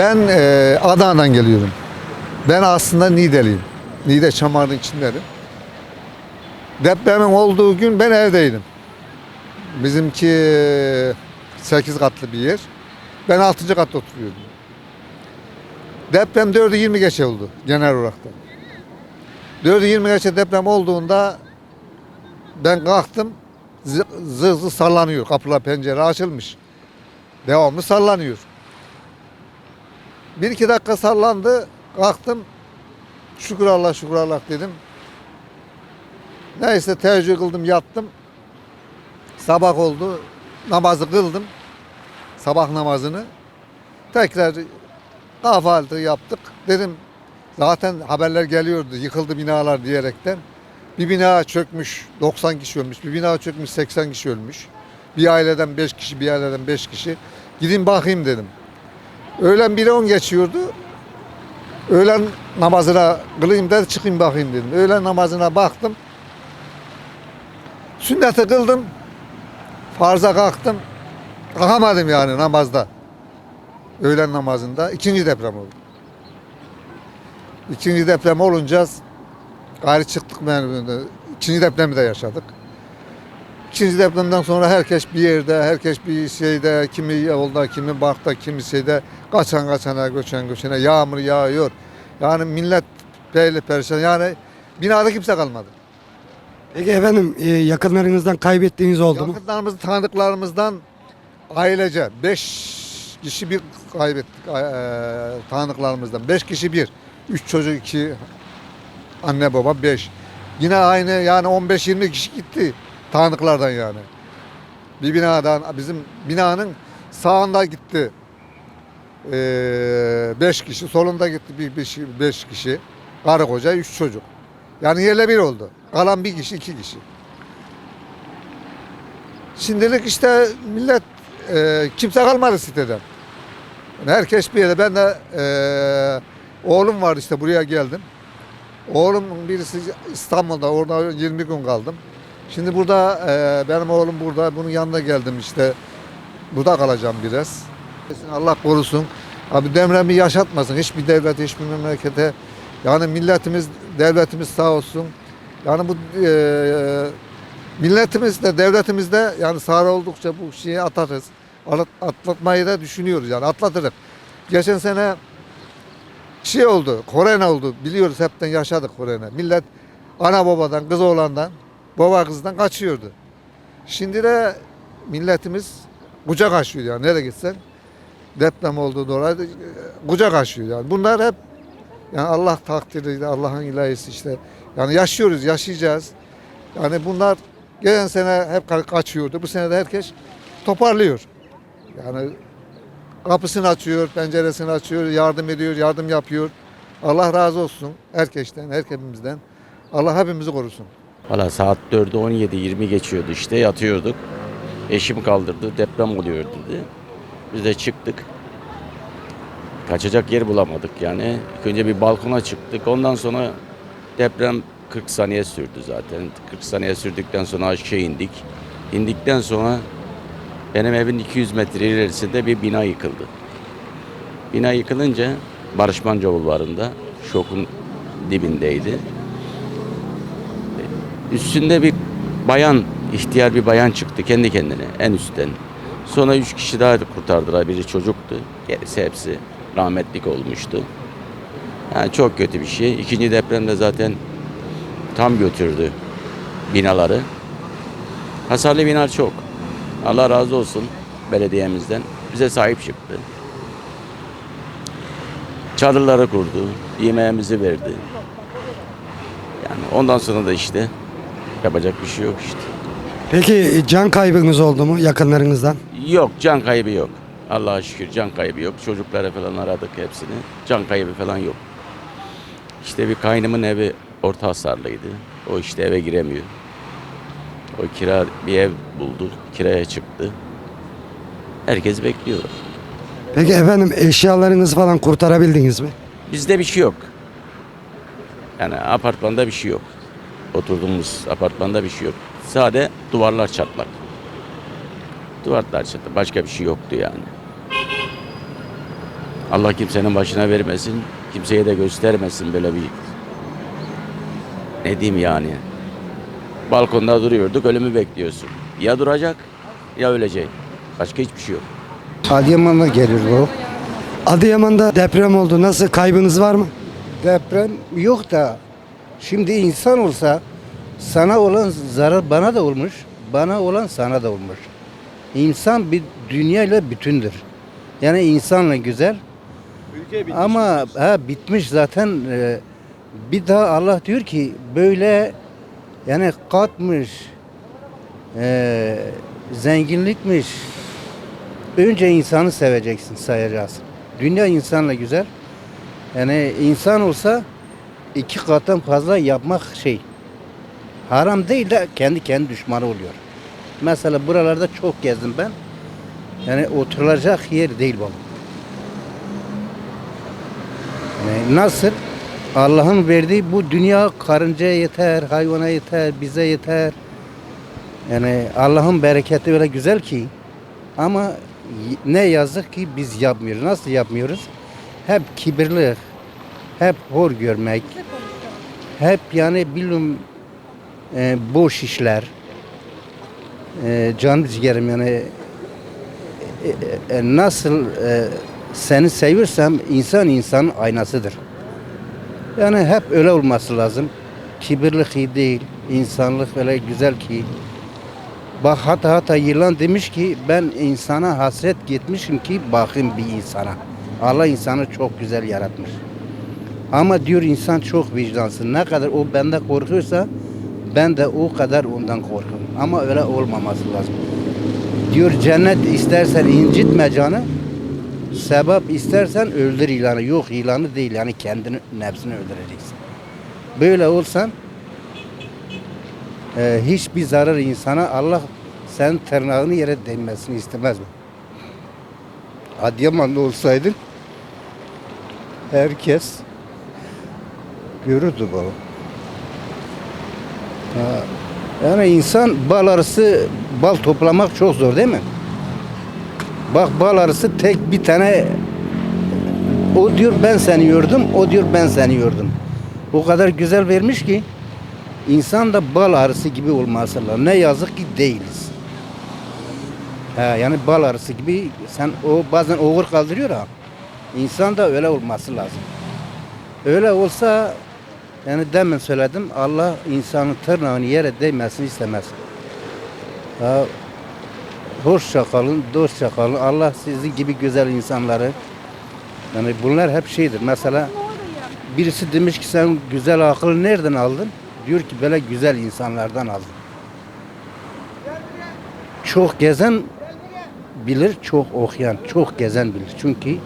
Ben e, Adana'dan geliyorum. Ben aslında Niğdeliyim. Niğde Çamar'ın içindeyim. Depremin olduğu gün ben evdeydim. Bizimki 8 katlı bir yer. Ben 6. katta oturuyordum. Deprem 4'ü 20 geçe oldu genel olarak da. 4'ü 20 geçe deprem olduğunda ben kalktım zı- zır zır sallanıyor. Kapılar pencere açılmış. Devamlı sallanıyor. Bir iki dakika sallandı. Kalktım. Şükür Allah şükür Allah dedim. Neyse teheccüd kıldım yattım. Sabah oldu. Namazı kıldım. Sabah namazını. Tekrar kahvaltı yaptık. Dedim zaten haberler geliyordu. Yıkıldı binalar diyerekten. Bir bina çökmüş 90 kişi ölmüş. Bir bina çökmüş 80 kişi ölmüş. Bir aileden 5 kişi, bir aileden 5 kişi. Gidin bakayım dedim. Öğlen 1'e 10 geçiyordu. Öğlen namazına kılayım da çıkayım bakayım dedim. Öğlen namazına baktım. Sünneti kıldım. Farza kalktım. Kalkamadım yani namazda. Öğlen namazında. ikinci deprem oldu. İkinci deprem olunca gayri çıktık yani. İkinci depremi de yaşadık. İkinci depremden sonra herkes bir yerde, herkes bir şeyde, kimi yolda, kimi barkta, kimi şeyde kaçan kaçana, göçen göçene, yağmur yağıyor. Yani millet böyle perişan. Yani binada kimse kalmadı. Peki efendim e, yakınlarınızdan kaybettiğiniz oldu mu? Yakınlarımız, tanıdıklarımızdan ailece 5 kişi bir kaybettik e, tanıdıklarımızdan. 5 kişi bir. 3 çocuk, 2 anne baba 5. Yine aynı yani 15-20 kişi gitti tanıdıklardan yani. Bir binadan bizim binanın sağında gitti 5 kişi, solunda gitti 5 beş kişi. Karı koca 3 çocuk. Yani yerle bir oldu. Kalan bir kişi, iki kişi. Şimdilik işte millet e, kimse kalmadı siteden. Yani herkes bir yerde. Ben de e, oğlum var işte buraya geldim. Oğlum birisi İstanbul'da orada 20 gün kaldım. Şimdi burada e, benim oğlum burada. Bunun yanına geldim işte. Burada kalacağım biraz. Allah korusun. Abi depremi yaşatmasın. Hiçbir devlet, hiçbir memlekete. Yani milletimiz, devletimiz sağ olsun. Yani bu e, milletimiz de devletimiz de yani sağ oldukça bu şeyi atarız. Atlat- Atlatmayı da düşünüyoruz yani atlatırız. Geçen sene şey oldu, korona oldu. Biliyoruz hepten yaşadık korona. Millet ana babadan, kız oğlandan, baba kızdan kaçıyordu. Şimdi de milletimiz kucak açıyor yani nereye gitsen deprem olduğu dolayı e, kucak açıyor yani. Bunlar hep yani Allah takdiriyle, Allah'ın ilahisi işte. Yani yaşıyoruz, yaşayacağız. Yani bunlar geçen sene hep ka- kaçıyordu. Bu sene de herkes toparlıyor. Yani kapısını açıyor, penceresini açıyor, yardım ediyor, yardım yapıyor. Allah razı olsun herkesten, herkesimizden. Allah hepimizi korusun. Valla saat 4'ü 17 20 geçiyordu işte yatıyorduk. Eşim kaldırdı deprem oluyor dedi. Biz de çıktık. Kaçacak yer bulamadık yani. İlk önce bir balkona çıktık. Ondan sonra deprem 40 saniye sürdü zaten. 40 saniye sürdükten sonra aşağı indik. İndikten sonra benim evin 200 metre ilerisinde bir bina yıkıldı. Bina yıkılınca Barış Manço bulvarında şokun dibindeydi. Üstünde bir bayan, ihtiyar bir bayan çıktı kendi kendine en üstten. Sonra üç kişi daha kurtardılar. Biri çocuktu. Gerisi hepsi rahmetlik olmuştu. Yani çok kötü bir şey. İkinci depremde zaten tam götürdü binaları. Hasarlı bina çok. Allah razı olsun belediyemizden. Bize sahip çıktı. Çadırları kurdu. Yemeğimizi verdi. Yani ondan sonra da işte yapacak bir şey yok işte. Peki e, can kaybınız oldu mu yakınlarınızdan? Yok can kaybı yok. Allah'a şükür can kaybı yok. Çocukları falan aradık hepsini. Can kaybı falan yok. İşte bir kaynımın evi orta hasarlıydı. O işte eve giremiyor. O kira bir ev buldu. Kiraya çıktı. Herkes bekliyor. Peki efendim eşyalarınızı falan kurtarabildiniz mi? Bizde bir şey yok. Yani apartmanda bir şey yok. Oturduğumuz apartmanda bir şey yok. Sade duvarlar çatlak. Duvarlar çatlak. Başka bir şey yoktu yani. Allah kimsenin başına vermesin. Kimseye de göstermesin böyle bir ne diyeyim yani. Balkonda duruyorduk ölümü bekliyorsun. Ya duracak ya ölecek. Başka hiçbir şey yok. Adıyaman'a gelir bu. Adıyaman'da deprem oldu. Nasıl kaybınız var mı? Deprem yok da şimdi insan olsa sana olan zarar bana da olmuş, bana olan sana da olmuş. İnsan bir dünya ile bütündür. Yani insanla güzel. Ama ha, bitmiş zaten. e, bir daha Allah diyor ki böyle yani katmış, e, zenginlikmiş. Önce insanı seveceksin, sayacaksın. Dünya insanla güzel. Yani insan olsa iki kattan fazla yapmak şey. Haram değil de kendi kendi düşmanı oluyor. Mesela buralarda çok gezdim ben. Yani oturulacak yer değil bu. Yani nasıl? Allah'ın verdiği bu dünya karıncaya yeter, hayvana yeter, bize yeter. Yani Allah'ın bereketi öyle güzel ki ama ne yazık ki biz yapmıyoruz. Nasıl yapmıyoruz? Hep kibirli, hep hor görmek, hep yani bilmiyorum e, boş işler, e, can ciğerim yani e, e, e, nasıl e, seni seviyorsam insan insanın aynasıdır. Yani hep öyle olması lazım. Kibirlik iyi değil, insanlık öyle güzel ki. Bak hatta hatta yılan demiş ki ben insana hasret gitmişim ki bakayım bir insana. Allah insanı çok güzel yaratmış. Ama diyor insan çok vicdansız. Ne kadar o bende korkuyorsa ben de o kadar ondan korkuyorum. Ama öyle olmaması lazım. Diyor cennet istersen incitme canı. Sebep istersen öldür ilanı. Yok ilanı değil yani kendini nefsini öldüreceksin. Böyle olsan e, hiçbir zarar insana Allah sen tırnağını yere değmesini istemez mi? Adıyaman'da olsaydın herkes bunu. Ha, Yani insan bal arısı bal toplamak çok zor değil mi? Bak bal arısı tek bir tane o diyor ben seni yordum, o diyor ben seni yordum. O kadar güzel vermiş ki insan da bal arısı gibi olması lazım. Ne yazık ki değiliz. Ha, yani bal arısı gibi sen o bazen oğur kaldırıyor ha. İnsan da öyle olması lazım. Öyle olsa yani demin söyledim Allah insanın tırnağını yere değmesini istemez. Ha, hoşça kalın, dostça kalın. Allah sizi gibi güzel insanları yani bunlar hep şeydir. Mesela birisi demiş ki sen güzel akıllı nereden aldın? Diyor ki böyle güzel insanlardan aldım. Çok gezen bilir, çok okuyan, çok gezen bilir. Çünkü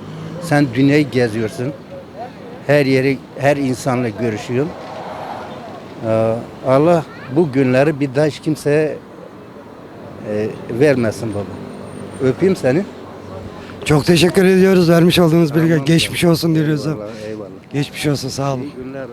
sen dünyayı geziyorsun. Her yeri, her insanla görüşüyorsun. Ee, Allah bu günleri bir daha hiç kimseye e, vermesin baba. Öpeyim seni. Çok teşekkür ediyoruz vermiş olduğunuz bilgi. Geçmiş olsun diyoruz. Eyvallah, eyvallah. Geçmiş olsun sağ olun. İyi günler.